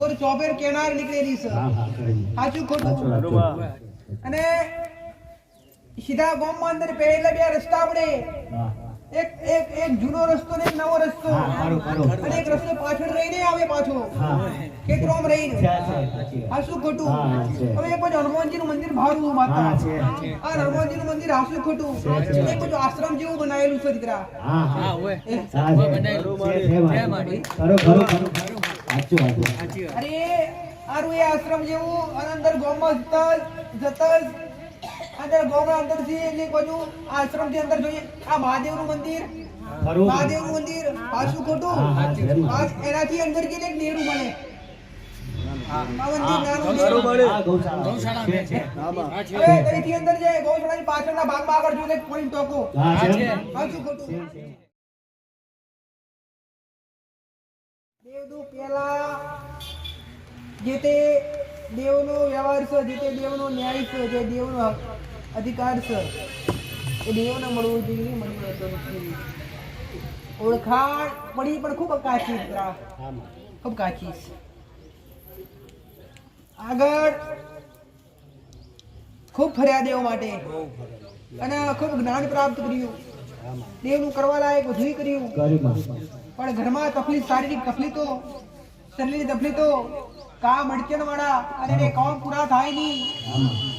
કેનાર નીકળેલી છે સાચું ખોટું અને સીધા ગામમાં અંદર બે રસ્તા આપણે એક એક એક જૂનો રસ્તો ને એક નવો રસ્તો હા ખરું ખરું અને એક રસ્તો પાછળ રહીને આવે પાછો હા રહીને છે છે સાચી વાત. આ શું ખોટું હા, હા, છે. હવે એક બાજુ હનુમાનજીનું મંદિર ભારું માતા આ હનુમાનજી નું મંદિર હાસું ખોટું એક બાજુ આશ્રમ જેવું બનાવેલું છે દીકરા હા હા હોય. એ છે. સાચું સાચું. અરે આરું એ આશ્રમ જેવું અને અંદર ગોમાં જતા જતા અંદર ગોમાં અંદરથી એટલે બાજુ આશ્રમથી અંદર જોઈએ. આ મહાદેવનું મંદિર મહાદેવનું મંદિર પાછું ખોટું. એનાથી અંદર એક નેરું ગૌશાળાની પાછળના ભાગમાં આગળ જોઈએ પોઈન્ટ ટોકો. ખોટું. છે, પેલા જે તે દેવનો વ્યવહાર છે જે તે દેવનો ન્યાય છે જે દેવનો અધિકાર છે એ દેવને મળવું જોઈએ નથી ઓળખાણ પડી પણ ખૂબ કાચી. ખૂબ કાચી છે આગળ ખૂબ ફર્યા દેવ માટે અને ખૂબ જ્ઞાન પ્રાપ્ત કર્યું. દેવનું કરવા લાયક બધું કર્યું. પણ ઘરમાં તકલીફ શારીરિક તકલીફો શરીરની તકલીફો કામ અડચણ વાળા અને એ કામ પૂરા થાય નહીં.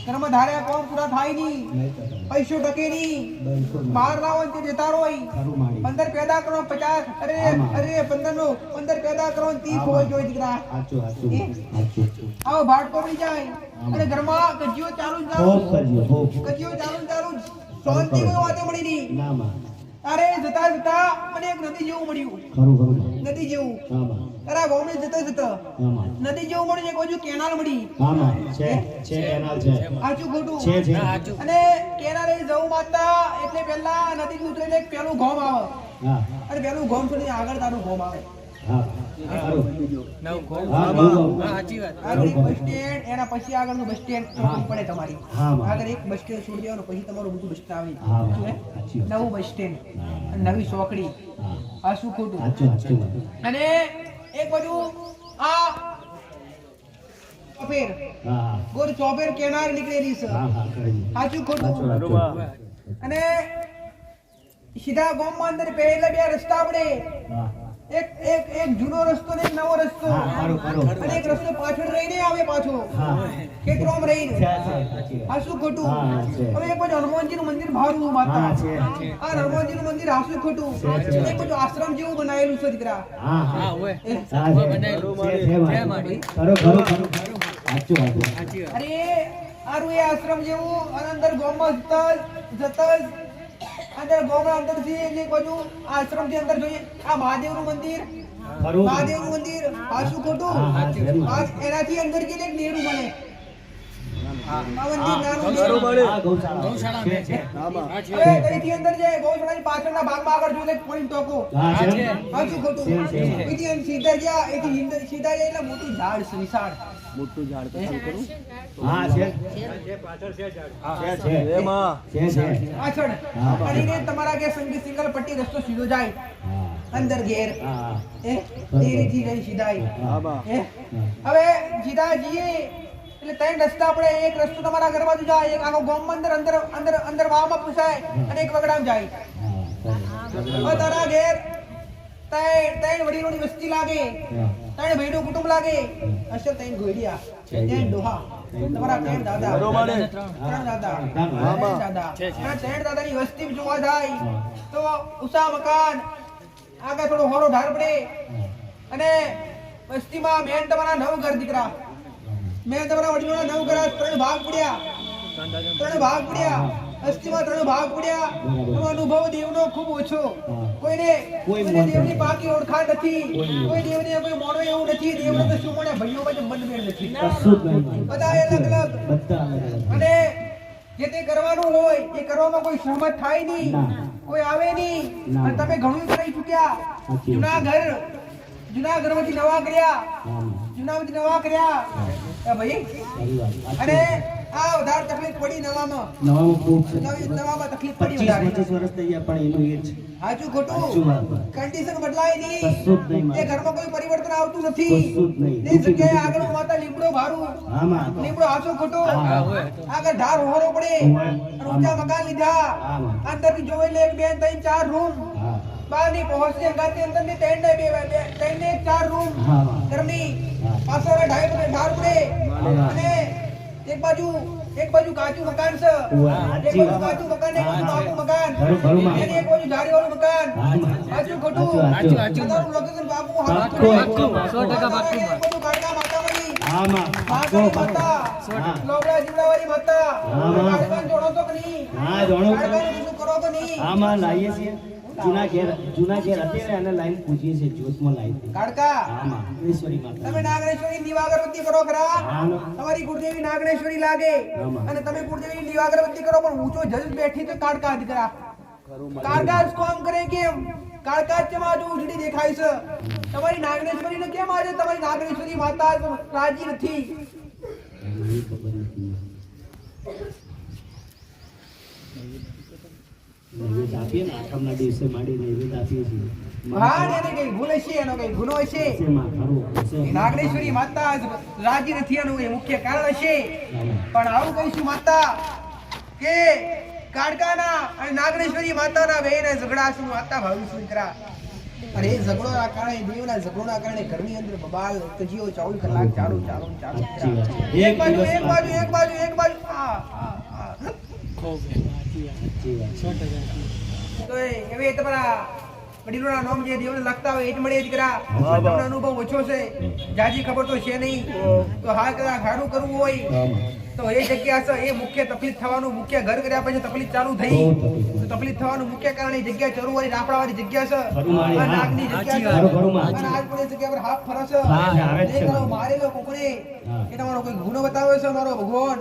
કર્મ ધાર્યા કામ પૂરા થાય નહીં. તો. પૈસો ટકે નહીં. બહાર ને તે જતા રહો પંદર પેદા કરો પચાસ અરે અરે પંદર નો પંદર પેદા કરો આમાં. હોય જોઈ દીકરા. આવો ભાટ પડી જાય. અને ઘરમાં કજીઓ ચાલુ ચાલુ કજિયો ચાલુ ચાલુ શાંતિ કોઈ વાતે મળી નહીં. અરે જતા જતા મને એક નદી જેવું મળ્યું. ખરું ખરું. નદી જેવું. અરે ગોમે જતા જતા. નદી જેવું મળ્યું એક બાજુ કેનાલ મળી. છે છે કેનાલ છે. સાચું ખોટું. છે છે. અને કેનાલે જવું માતા એટલે પહેલા નદી ઉતરીને પેલું ગોમ આવે. અને પેલું ગોમ છોડીને આગળ તારું ગોમ આવે. હા એના પછી આગળનું બસ સ્ટેન્ડ પડે તમારી. આગળ એક બસ સ્ટેન્ડ છોડી દેવાનું પછી તમારું બધું બસ સ્ટેન્ડ આવે માં. શું હે? સાચી વાત. નવું બસ સ્ટેન્ડ. નવી ચોકડી. આ શું ખોટું. અને એક બાજુ આ ચોફેર હા હા. ગોર ચોફેર કેનાર નીકળેલી છે. હા હા સાચું ખોટું? અને સીધા ગામમાં અંદર પહેલા બે રસ્તા આપણે હા. એક એક એક જૂનો રસ્તો ને એક નવો રસ્તો. અને એક રસ્તો પાછળ રહીને આવે પાછો. કે ક્રોમ રહીને. આ શું ખોટું. હવે એક બાજુ હનુમાનજીનું મંદિર ભારું માતા આ. હનુમાનજી નું મંદિર હાસું ખોટું? છે, છે. એક બાજુ આશ્રમ જેવું બનાવેલું છે દીકરા. અરે આરું એ આશ્રમ જેવું અને અંદર ગામમાં જતા જતા અંદર ગામના અંદરથી એટલે બાજુ આશ્રમથી અંદર જોઈએ. આ મહાદેવનું મંદિર મહાદેવનું મંદિર પાછું ખોટું. એનાથી અંદર કે એક નેરું બને. મોટું ઝાડ નાનું બરોબર. ઝાડ છે, છે. હા છે. છે પાછળ છે, મોટું ઝાડ હા છે છે. માં છે છે. પાછળ. હા. અડીને તમારા કે સંગીત સિંગલ પટ્ટી રસ્તો સીધો જાય. હા. અંદર ઘેર. હા એ ડેરીથી જઈ સીધા આવી. હા બા. હવે જીદાજી એટલે ત્રણ રસ્તા આપણે એક રસ્તો તમારા ઘર બાજુ જાય એક આખો ગામમાં અંદર અંદર અંદર અંદર વાવમાં પૂછાય અને એક વગડામાં જાય. હા તારા ઘેર ત્રણ ત્રણ વડીલોની વસ્તી લાગે. ત્રણ ભાઈનું કુટુંબ લાગે. અસર ત્રણ ઘોડિયા ત્રણ ડોહા. તમારા ત્રણ દાદા. ત્રણ દાદા. ત્રણ દાદા. ત્રણ દાદાની વસ્તી જોવા જાય તો ઉષા મકાન આગળ થોડો હોરો ઢાર પડે. અને વસ્તીમાં મેન તમારા નવ ઘર દીકરા. મેન તમારા વડીલોના નવ ઘર ત્રણ ભાગ પડ્યા. ત્રણ ભાગ પડ્યા. વસ્તીમાં ત્રણ ભાગ પડ્યા એનો અનુભવ દેવનો ખૂબ ઓછો. કોઈને કોઈને દેવની પાકી ઓળખાણ નથી. કોઈ દેવને કોઈ મોડો એવું નથી. દેવને તો શું મળે? ભાઈઓ વચ્ચે મતભેદ નથી. બધા અલગ અલગ અને જે તે કરવાનું હોય એ કરવામાં કોઈ સહમત થાય નહીં. કોઈ આવે નહીં. અને તમે ઘણું કરી ચૂક્યા. જૂના ઘર જૂના ઘરમાંથી નવા કર્યા. જૂનામાંથી નવા કર્યા. ભાઈ. અને આ વધારે તકલીફ પડી નવામાં. નવામાં ખૂબ નવામાં તકલીફ પડી વધારે. પચીસ વર્ષ થઈ ગયા પણ એનું એ જ હાચું ખોટું. કન્ડિશન બદલાય નહીં. કશું જ નહીં એ ઘરમાં કોઈ પરિવર્તન આવતું નથી. કશું જ નહીં. તે જગ્યાએ આગળ માતા લીમડો ભારું. લીમડો હાચું ખોટું. આગળ ઢાર હોરો પડે. અને ઊંચા મકાન લીધા. અંદરથી જોવે એક ત્રણ ચાર રૂમ. બારની પહોંચતી અંદરની ત્રણ ને બે બે ત્રણ ને ચાર રૂમ. ઘરની. પાછળ ઢાઈ ઢાર પડે. અને એક બાજુ એક બાજુ કાચું મકાન છે. એક બાજુ કાચું મકાન એક બાજુ મકાન. એક બાજુ જાળીવાળું મકાન. હા માં સાચું ખોટું. સાચું સાચું તમારું location પાકું પાક્કું, હાચું. પાક્કું, સો ટકા પાક્કું. એક બાજુ કાળકા માતાવાળી, હા માં મહાકાળી માતા, લોબડા જીવડાવાળી માતા. હા, માં. તો નહીં? હા જાણો કરો તો નહીં? હા માં લાવીએ છીએ. જૂના ઘેર જૂના ઘેર અત્યારે એને લાઈન પૂછીએ છીએ જ્યોતમાં લાઈન હતી કાળકા, હા માં માતા. તમે નાગેશ્વરી દીવા અગરબત્તી કરો ખરા. તમારી કુળદેવી નાગેશ્વરી લાગે. અને તમે કુળદેવી દીવા અગરબત્તી કરો પણ ઊંચો જજ બેઠી તો કાળકા દીકરા કાળકા કોમ કરે કેમ? કાળકા જ કેમ ઉજડી દેખાય છે? તમારી નાગેશ્વરી ને કેમ આજે તમારી નાગેશ્વરી માતા રાજી નથી એ ખબર નથી નૈવેદ્ય આપીએ ને આઠમના દિવસે માંડી નૈવેદ્ય આપીએ છીએ. નાગેશ્વરી માતા રાજી નથી એનું કઈ મુખ્ય કારણ હશે. પણ આવું કહીશું માતા કે કાળકાના અને નાગેશ્વરી માતાના બેયના ઝઘડા શું? માતા ભાવીશું દીકરા અને એ ઝઘડોના કારણે દેવના ઝઘડોના કારણે ઘરની અંદર બબાલ તજીઓ ચોવીસ કલાક ચાલુ ચાલુ ચાલુ એક બાજુ એક બાજુ એક બાજુ એક બાજુ. એ હવે તમારા વડીલોના નામ જે દેવને લખતા હોય એ જ મળે દીકરા તમને અનુભવ ઓછો છે જાજી ખબર તો છે નહીં તો હા કદાચ સારું કરવું હોય. તો એ જગ્યા છે એ મુખ્ય તકલીફ થવાનું મુખ્ય ઘર કર્યા પછી તકલીફ ચાલુ થઈ. તકલીફ. તો તકલીફ થવાનું મુખ્ય કારણ એ જગ્યા ચરુવાળી વાળી જગ્યા છે. નાગની જગ્યા છે. અને આજ પણ એ જગ્યા પર હાથ ફરે છે. મારેલો એ તમારો કોઈ ગુનો બતાવે છે મારો ભગવાન.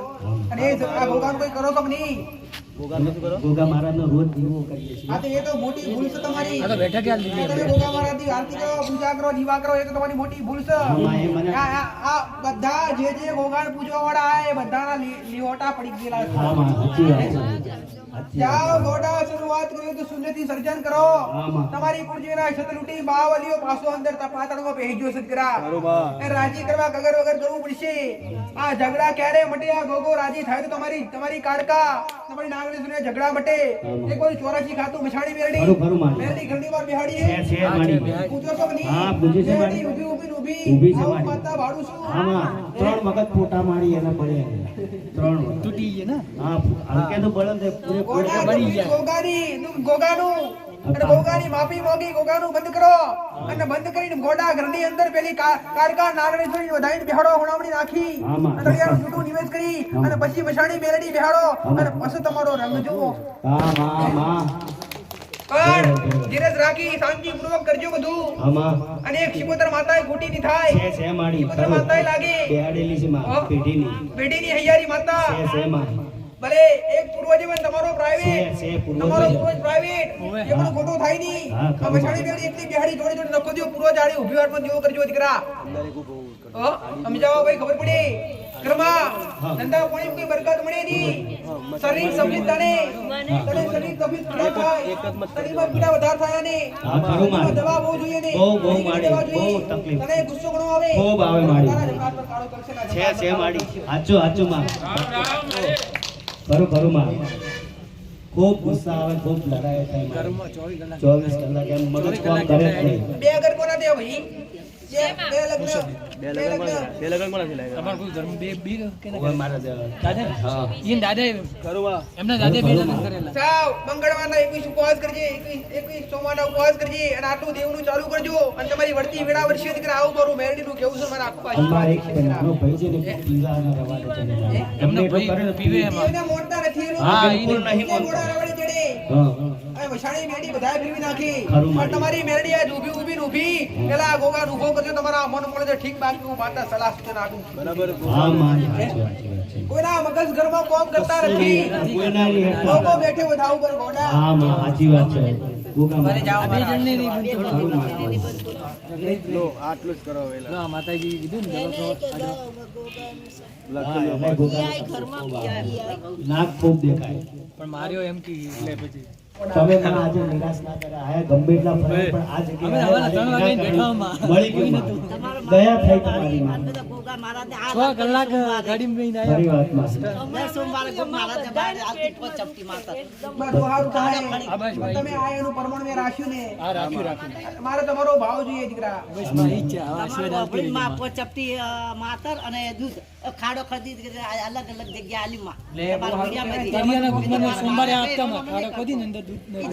અને એ જ- ભગવાન કોઈ કરો તો નહીં. ગોગા મહારાજનો રોજ દીવો કરીએ છીએ. આ તો એ તો મોટી ભૂલ છે તમારી. આ તો બેઠક યાદ લીધી તમે ગોગા મહારાજની આરતી કરો પૂજા કરો દીવા કરો એ તો તમારી મોટી ભૂલ છે. આ આ- બધા જે જે ગોગાને પૂજવા વાળા આ એ બધાના લી- પડી ગયેલા છે. હા સાચી વાત છે. સાચી જાઓ શરૂઆત કરી તો શૂન્યથી સર્જન કરો. તમારી કુળજીના શતરૂટી બાવલીઓ પાછો અંદર તપાતણમાં પહેરી ગયો સદગરા એ રાજી કરવા કગર વગર કરવું પડશે. આ ઝઘડા ક્યારે મટે? આ ગોગો રાજી થાય તો તમારી તમારી કાળકા તમારી નાગણી સુને ઝઘડા મટે. એ કોઈ ચોરાસી ખાતું મછાડી ખરું, માં. મેરડી વાર બિહાડી છે, છે મારી. પૂજો છો કે હા, પૂજે છે મારી. ઊભી ઊભી ઊભી. ઊભી છે મારી. માતા ભાડું છું. હા ત્રણ વખત ફોટા મારી એના પડે ત્રણ તૂટી ગઈ ને? હા હલકે તો છે. ગોગાની ગોગાનું અને ગોગાની માફી માંગી ગોગાનું બંધ કરો. અને બંધ કરીને ગોડા ઘરની અંદર પેલી કારકા નાગણેશ્વરી વધાઈને બેહાડો હુણામણી નાખી. અને તળિયાનું જૂઠું નિવેદ કરી. અને પછી બેહાડો. અને પછી તમારો રંગ જુઓ. પણ ધીરજ રાખી કરજો બધું. અને એક શિકોતર માતાએ ખોટી ની થાય. છે છે શિકોતર માતાએ લાગે. બેહાડેલી છે માં. પેઢીની. બેટીની હૈયારી માતા. છે છે માં ભલે એક પૂર્વજીવન તમારો પ્રાઇવેટ તમારો પૂર્વજ પ્રાઇવેટ એ પણ ખોટું થાય નહીં. આ. બેડી એટલી બિહાડી જોડે જોડે નખો દ્યો પૂર્વજ આડી ઊભી વાટમાં જેવો કરજો દીકરા. હો સમજાવો ભાઈ ખબર પડી? ઘરમાં નંદા પાણી કોઈ બરકત મળે નહીં. શરીર સમજી તને તને શરીર તબિયત ખરાબ થાય. શરીરમાં પીડા વધારે થાય ને. દવા બહુ જોઈએ ને. બહુ, બહુ ઘણી મારી. દવા જોઈએ. બહુ તકલીફ. તને ગુસ્સો ઘણો આવે. ખૂબ આવે માડી છે છે મારી. હાચું હાચું માં ખરું ખરું માં ખૂબ ગુસ્સા આવે ખૂબ લડાઈ થાય ચોવીસ કલાક. એમ મગજ કામ કરે જ નહીં. બે અગર કોના દે ભાઈ બે બે લગ્ન બે લગ્ન. તમારે કોઈ ઘરમાં બે બે કે ના? મારા દાદા? હા. ઈન દાદા એમના દાદા બે લગ્ન કરેલા. સાવ મંગળવારના એકવીસ ઉપવાસ કરજે એકવીસ એકવીસ સોમવારના ઉપવાસ કરજે અને આટલું દેવનું ચાલુ કરજો અને તમારી વર્તી વેળા વર્ષે દીકરા આવું મારું. મેરડીનું કેવું છે મારા આખું અમારે એક પાછું ભાઈ છે ને પીઝા અને રવા છે. એમને ભાઈ પીવે એમાં. એને મોડતા નથી હા, એને નહીં મોડા રવાડે ચડે. હા, અને વસાણી મેરડી બધાએ ફેરવી નાખી. પણ તમારી મેરડી આજ ઊભી ઊભી ઊભી. પેલા ગોગા ઊભો કરજો તમારા મન મળે છે ઠીક બાકી હું માતા સલાહ સૂચન આપું છે. કોઈના મગજ ઘરમાં કોમ કરતા નથી. કોઈના લોકો બેઠે બધા ઉપર ગોડા. હા માં સાચી વાત છે. ભૂખા આ બે જણને નહીં માતા. બનતું. ખરું માતા. જો માતાજી કીધું ને ભૂખા નાક ખૂબ દેખાય. પણ માર્યો એમ કી એટલે પછી. તમે મને આજે નિરાશ ના કર્યા આયા ગમે એટલા ફરે પણ આ જગ્યાએ અમે હવાના ત્રણ વાગે નિરાશ મળી ગયું મને. દયા થઈ તમારી માં. છ કલાક ગાડી મેં આયા. ખરી વાતમાં. મારા સારું થાય આ બસ ભાઈ. તમે આ એનું પરમણ મે રાખ્યું ને આ રાખ્યું રાખ્યું મારે તમારો ભાવ જોઈએ દીકરા બસ મારી ઈચ્છા હવે આપી માં રહેજો. ચપટી માતર અને દૂધ ખાડો ખરીદી અલગ અલગ જગ્યા આલીમાં સોમવારે આપતા ખાડો ખોદી ને અંદર દૂધ